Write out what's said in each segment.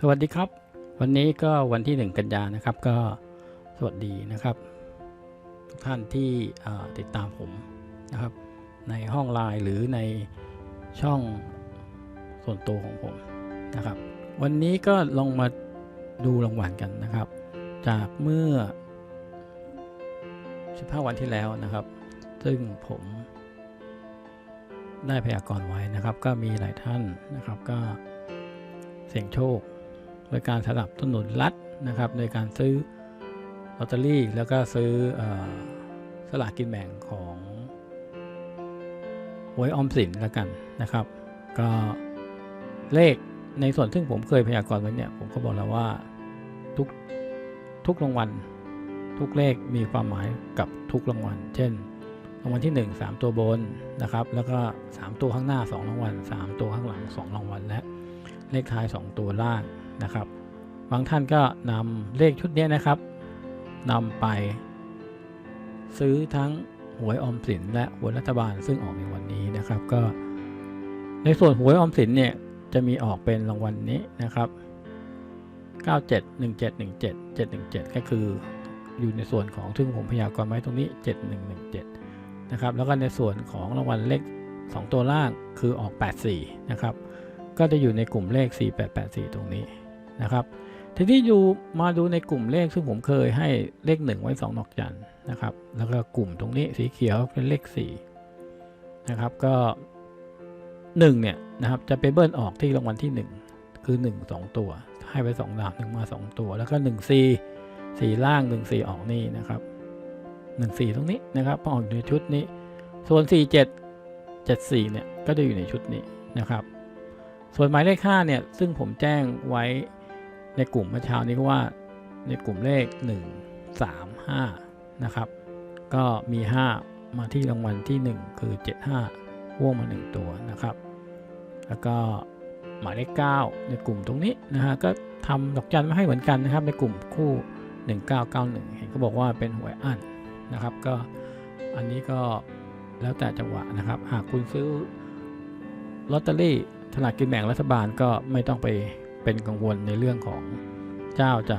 สวัสดีครับ วันนี้ก็วันที่หนึ่งกันยานะครับ ก็สวัสดีนะครับทุกท่านที่ติดตามผมนะครับ ในห้องไลน์หรือในช่องส่วนตัวของผมนะครับ วันนี้ก็ลองมาดูรางวัลกันนะครับ จากเมื่อ 15 วันที่แล้วนะครับ ซึ่งผมได้พยากรณ์ไว้นะครับ ก็มีหลายท่านนะครับก็เสี่ยงโชค โดยการสนับสนุนรัฐนะครับโดยการซื้อลอตเตอรี่แล้วก็ซื้ออสลากกินแบ่งของหวยออมสินแล้วกันนะครับ ก็เลขในส่วนซึ่งผมเคยพยากรณ์ไว้เนี่ยผมก็บอกแล้วว่าทุกทุกรางวัลทุกเลขมีความหมายกับทุกรางวัล เช่นรางวัลที่ 1 3 ตัวบนนะครับ แล้วก็ 3 ตัวข้างหน้า 2 รางวัล 3 ตัวข้างหลัง 2 รางวัลและเลขท้าย 2 ตัวล่าง นะครับ บางท่านก็นำเลขชุดนี้นะครับนำไป ซื้อทั้งหวยออมสินและหวยรัฐบาลซึ่งออกในวันนี้นะครับ ก็ ในส่วนหวยออมสินเนี่ยจะมีออกเป็นรางวัลนี้นะครับ 971717 717 ก็คืออยู่ในส่วนของซึ่งผมพยากรณ์ไว้ตรงนี้ 7117 นะครับ แล้วก็ในส่วนของรางวัลเลข 2 ตัวล่างคือออก 84 นะครับ ก็จะอยู่ในกลุ่มเลข 4884 ตรงนี้ นะครับ ทีนี้อยู่มาดูในกลุ่มเลขซึ่งผมเคยให้เลข 1 ไว้2นอกจันนะครับ แล้วก็กลุ่มตรงนี้สีเขียวเป็นเลข4นะครับ ก็ 1 เนี่ยนะครับจะไปเบิ้ลออกที่รางวัลที่ 1 คือ 1 2 ตัว ให้ไป2ดาว1มา 2 ตัว แล้วก็1 4 4ล่าง 1 4 ออกนี่นะครับ 1 4 ตรงนี้นะครับออกอยู่ในชุดนี้ ส่วน 4 7 7 4เนี่ยก็จะอยู่ในชุดนี้นะครับ ส่วนหมายเลข5เนี่ยซึ่งผมแจ้งไว้ ในกลุ่มเมื่อเช้านี้ก็ว่าในกลุ่มเลข 1 3 5 นะครับ ก็มี 5 มาที่รางวัลที่ 1 คือ 75ว่วงมา 1 ตัวนะครับ แล้วก็หมายเลข 9 ในกลุ่มตรงนี้นะฮะก็ทำดอกจันมาให้เหมือนกันนะครับ ในกลุ่มคู่ 1991 เห็นเขาบอกว่าเป็นหวยอั้นนะครับ ก็อันนี้ก็แล้วแต่จังหวะนะครับ หากคุณซื้อลอตเตอรี่สลากกินแบ่งรัฐบาลก็ไม่ต้องไป เป็นกังวลในเรื่องของเจ้าจะ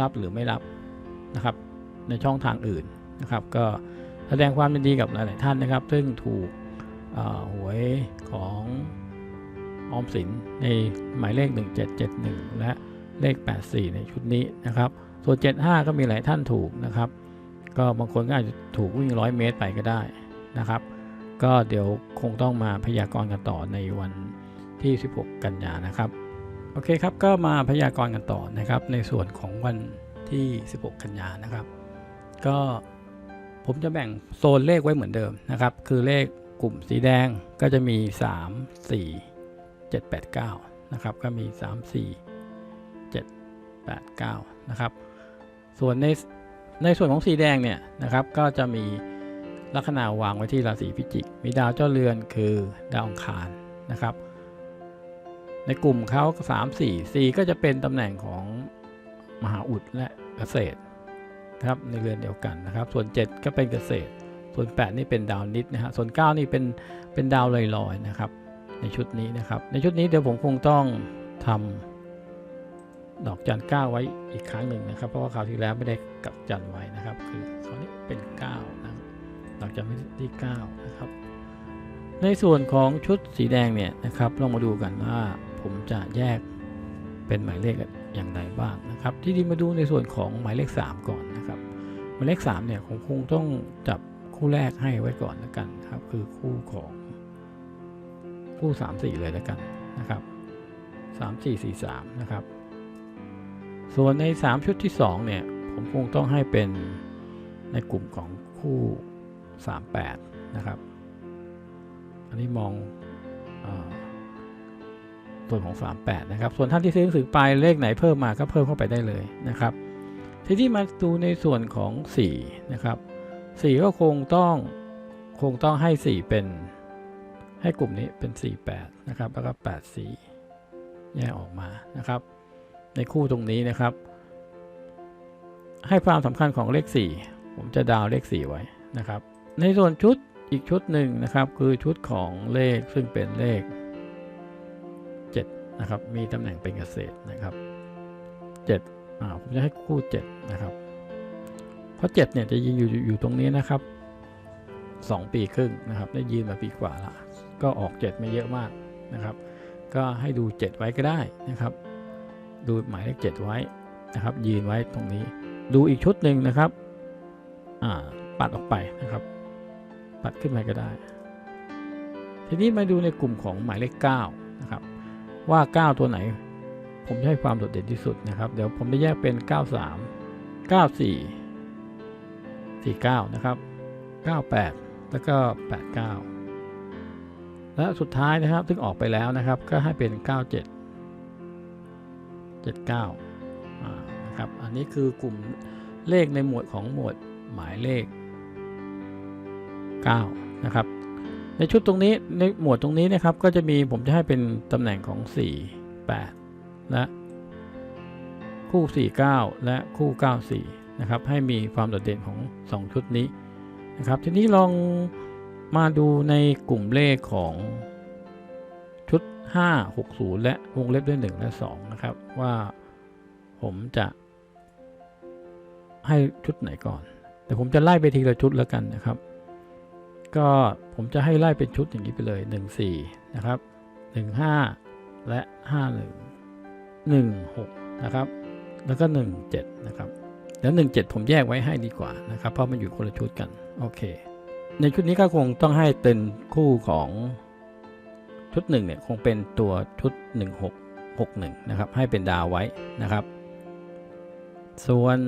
รับหรือไม่รับนะครับ ในช่องทางอื่นนะครับ ก็แสดงความยินดีกับหลาย ๆ ท่านนะครับ ซึ่งถูกหวยของออมสินในหมายเลข 1771 และเลข 84 ในชุดนี้นะครับ ส่วน 75 ก็มีหลายท่านถูกนะครับ ก็บางคนก็อาจจะถูกวิ่ง 100 เมตรไปก็ได้นะครับ ก็เดี๋ยวคงต้องมาพยากรณ์กันต่อในวัน ที่ 16 กันยานะครับ โอเคครับก็มาพยากรณ์กันต่อนะครับ ในส่วนของวันที่ 16 กันยานะครับ ก็ผมจะแบ่งโซนเลขไว้เหมือนเดิมนะครับ คือเลขกลุ่มสีแดงก็จะมี 3 4 7 8 9 นะครับ ก็มี 3 4 7 8 9 นะครับ ส่วนในในส่วนของสีแดงเนี่ยนะครับก็จะมีลัคนาวางไว้ที่ราศีพิจิก มีดาวเจ้าเรือนคือดาวอังคารนะครับ ในกลุ่มเขา3 4 4ก็จะเป็นตำแหน่งของมหาอุดและเกษตรครับในเรือนเดียวกันนะครับ ส่วน 7 ก็เป็นเกษตร ส่วน 8 นี่เป็นดาวนิดนะฮะส่วน 9 นี่เป็นเป็นดาวลอยๆนะครับ ในชุดนี้นะครับ ในชุดนี้เดี๋ยวผมคงต้องทำดอกจันก้าไว้อีกครั้งหนึ่งนะครับ เพราะว่าคราวที่แล้วไม่ได้กับจันไว้นะครับ คือคราวนี้เป็น9นะดอกจันที่9นะครับในส่วนของชุดสีแดงเนี่ยนะครับลองมาดูกันว่า ผมจะแยกเป็นหมายเลขอย่างไรบ้างนะครับ ที่ดีมาดูในส่วนของหมายเลข 3 ก่อนนะครับ หมายเลข3เนี่ยคงคงต้องจับคู่แรกให้ไว้ก่อนแล้วกันครับ คือคู่ของคู่ 3 4 เลยแล้วกันนะครับ 3 4 4 3 นะครับ ส่วนใน 3 ชุดที่ 2 เนี่ย ผมคงต้องให้เป็นในกลุ่มของคู่ 38 นะครับ อันนี้มองอ ส่วนของ 38 นะครับ ส่วนท่านที่ซื้อหนังสือไปเลขไหนเพิ่มมาก็เพิ่มเข้าไปได้เลยนะครับ ทีนี้มาดูในส่วนของ 4 นะครับ 4 ก็คงต้องคงต้องให้ 4 เป็น ให้กลุ่มนี้เป็น 48 นะครับ แล้วก็ 84 แยกออกมานะครับ ในคู่ตรงนี้นะครับ ให้ความสำคัญของเลข 4 ผมจะดาวเลข 4 ไว้นะครับ ในส่วนชุดอีกชุดหนึ่งนะครับ คือชุดของเลขซึ่งเป็นเลข นะครับ มีตำแหน่งเป็นเกษตรนะครับเจ็ดอ่าผมจะให้คู่เจ็ดนะครับ เพราะเจ็ดเนี่ยจะยืนอยู่อยู่ตรงนี้นะครับสองปีครึ่งนะครับ ได้ยืนมาปีกว่าละก็ออกเจ็ดไม่เยอะมากนะครับ ก็ให้ดูเจ็ดไว้ก็ได้นะครับ ดูหมายเลขเจ็ดไว้นะครับ ยืนไว้ตรงนี้ ดูอีกชุดหนึ่งนะครับอ่าปัดออกไปนะครับ ปัดขึ้นมาก็ได้ ทีนี้มาดูในกลุ่มของหมายเลข9นะครับ ว่า 9 ตัวไหน ผมจะให้ความโดดเด่นที่สุดนะครับ เดี๋ยวผมจะแยกเป็น 93 94 49 นะครับ 98 แล้วก็ 89 และสุดท้ายนะครับซึ่งออกไปแล้วนะครับ ก็ให้เป็น 97 79อ่านะครับ อันนี้คือกลุ่มเลขในหมวดของหมวดหมายเลข 9 นะครับ ในชุดตรงนี้ในหมวดตรงนี้นะครับก็จะมีผมจะให้เป็นตำแหน่งของ 4 8 และคู่ 49 และคู่ 94 นะครับ ให้มีความโดดเด่นของ 2 ชุดนี้นะครับ ทีนี้ลองมาดูในกลุ่มเลขของชุด 5 60 และวงเล็บด้วย 1 และ 2 นะครับ ว่าผมจะให้ชุดไหนก่อน แต่ผมจะไล่ไปทีละชุดแล้วกันนะครับ ก็ผมจะให้ไล่เป็นชุดอย่างนี้ไปเลย 1 4 นะครับ 1 5 และ 5 1 1 6 นะครับ แล้วก็ 1 7 นะครับ แล้ว 1 7 ผมแยกไว้ให้ดีกว่านะครับ เพราะมันอยู่คนละชุดกัน โอเค ในชุดนี้ก็คงต้องให้เป็นคู่ของชุด1เนี่ยคงเป็นตัวชุด 1 6 6 1 นะครับ ให้เป็นดาวไว้นะครับ ส่วน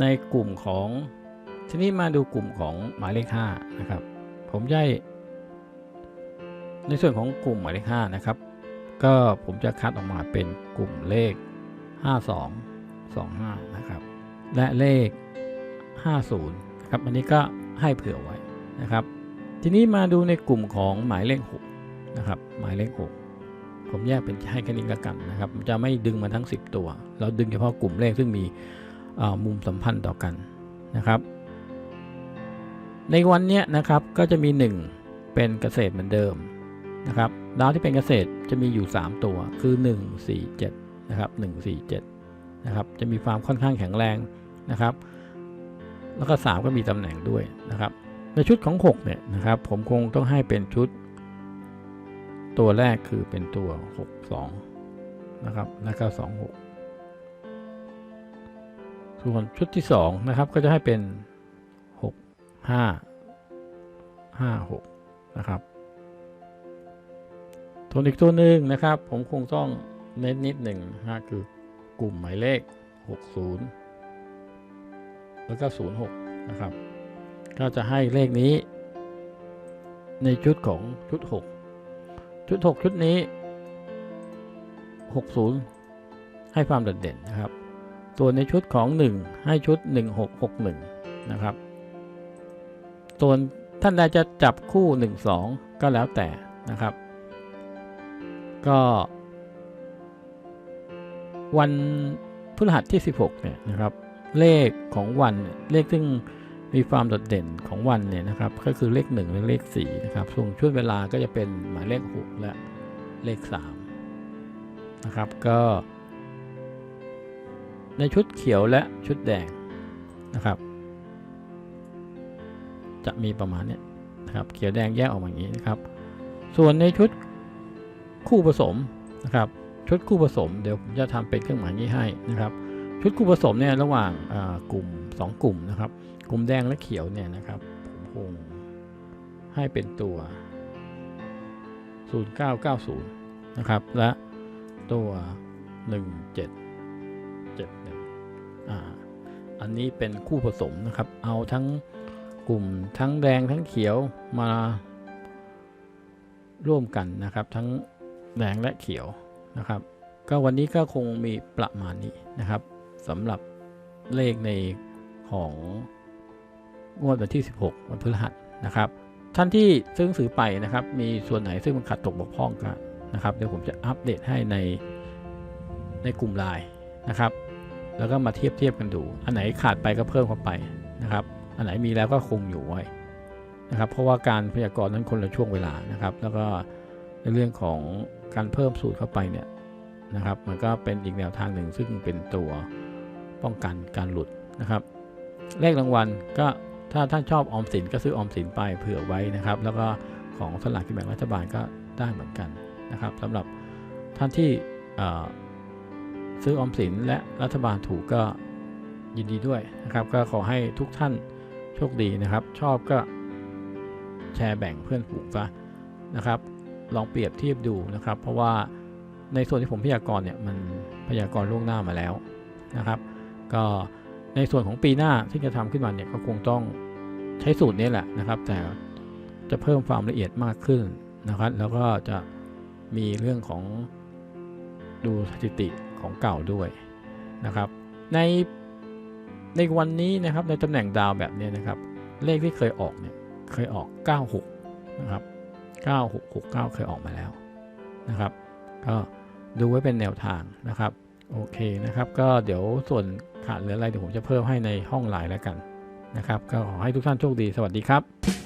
ในกลุ่มของ ทีนี้มาดูกลุ่มของหมายเลข5นะครับ ผมจะให้ในส่วนของกลุ่มหมายเลข5นะครับ ก็ผมจะคัดออกมาเป็นกลุ่มเลข 52 25 นะครับ และเลข 50นะครับ อันนี้ก็ให้เผื่อไว้นะครับ ทีนี้มาดูในกลุ่มของหมายเลข6นะครับ หมายเลข 6 ผมแยกเป็นให้แค่นี้ละกันนะครับ จะไม่ดึงมาทั้ง 10 ตัว เราดึงเฉพาะกลุ่มเลขซึ่งมีมุมสัมพันธ์ต่อกันนะครับ ในวันนี้นะครับก็จะมี 1 เป็นเกษตรเหมือนเดิมนะครับดาวที่เป็นเกษตรจะมีอยู่ 3 ตัวคือ 1 4 7นะครับ1 4 7นะครับจะมีความค่อนข้างแข็งแรงนะครับ แล้วก็ 3 ก็มีตำแหน่งด้วยนะครับ ในชุดของ 6 เนี่ยนะครับ ผมคงต้องให้เป็นชุด ตัวแรกคือเป็นตัว 6 2นะครับแล้วก็2 6ส่วนชุดที่2นะครับก็จะให้เป็น 6 5 5 6นะครับส่วนอีกตัวหนึ่งนะครับ ผมคงต้องเน้นนิดหนึ่งนะคือกลุ่มหมายเลข 60 แล้วก็ 06 นะครับ ก็จะให้เลขนี้ในชุดของชุด 6 ชุด 6 ชุดนี้ 60 ให้ความโดดเด่นนะครับส่วในชุดของ 1 ให้ชุด 1661 นะครับ ส่วนท่านใดจะจับคู่ 1 2 ก็แล้วแต่นะครับ ก็ วันพฤหัสที่ 16 เนี่ยนะครับ เลขของวันเลขซึ่งมีความโดดเด่นของวันเนี่ยนะครับ ก็คือเลข1และเลข4นะครับส่วนช่วงเวลาก็จะเป็นหมายเลข 6 และเลข3นะครับก็ ในชุดเขียวและชุดแดงนะครับ จะมีประมาณนี้นะครับเขียวแดงแยกออกมาอย่างนี้นะครับ ส่วนในชุดคู่ผสมนะครับชุดคู่ผสมเดี๋ยวผมจะทำเป็นเครื่องหมายนี้ให้นะครับ ชุดคู่ผสมเนี่ยระหว่างกลุ่ม 2 กลุ่มนะครับ กลุ่มแดงและเขียวเนี่ยนะครับผมคงให้เป็นตัว 0990 นะครับ และตัว 1771อ่าอันนี้เป็นคู่ผสมนะครับ เอาทั้ง ลุ่มทั้งแดงทั้งเขียวมาร่วมกันนะครับ ทั้งแดงและเขียวนะครับ ก็วันนี้ก็คงมีประมาณนี้นะครับสำหรับเลขในของงวดวันที่ 16 วันพฤหัสนะครับ ท่านที่ซื้อหนังสือไปนะครับ มีส่วนไหนซึ่งมันขัดตกบกพร่องกันนะครับเดี๋ยวผมจะอัปเดตให้ในในกลุ่มไลน์นะครับ แล้วก็มาเทียบเทียบกันดู อันไหนขาดไปก็เพิ่มเข้าไปนะครับ อันไหนมีแล้วก็คงอยู่ไว้นะครับ เพราะว่าการพยากรณ์นั้นคนละช่วงเวลานะครับ แล้วก็ในเรื่องของการเพิ่มสูตรเข้าไปเนี่ยนะครับ มันก็เป็นอีกแนวทางหนึ่งซึ่งเป็นตัวป้องกันการหลุดนะครับ เลขรางวัลก็ถ้าท่านชอบออมสินก็ซื้อออมสินไปเผื่อไว้นะครับ แล้วก็ของสลากกินแบ่งรัฐบาลก็ได้เหมือนกันนะครับสำหรับท่านที่ซื้อออมสินและรัฐบาลถูกก็ยินดีด้วยนะครับ ก็ขอให้ทุกท่าน โชคดีนะครับ ชอบก็แชร์แบ่งเพื่อนฝูงซะนะครับ ลองเปรียบเทียบดูนะครับ เพราะว่าในส่วนที่ผมพยากรณ์เนี่ยมันพยากรณ์ล่วงหน้ามาแล้วนะครับ ก็ในส่วนของปีหน้าที่จะทำขึ้นมาเนี่ยก็คงต้องใช้สูตรนี้แหละนะครับ แต่จะเพิ่มความละเอียดมากขึ้นนะครับ แล้วก็จะมีเรื่องของดูสถิติของเก่าด้วยนะครับ ใน ในวันนี้นะครับในตำแหน่งดาวแบบนี้นะครับ เลขที่เคยออกเนี่ยเคยออก 96 นะครับ 9669 เคยออกมาแล้วนะครับ ก็ดูไว้เป็นแนวทางนะครับ โอเคนะครับ ก็เดี๋ยวส่วนขาดเหลืออะไรเดี๋ยวผมจะเพิ่มให้ในห้องไลน์แล้วกันนะครับ ก็ขอให้ทุกท่านโชคดีสวัสดีครับ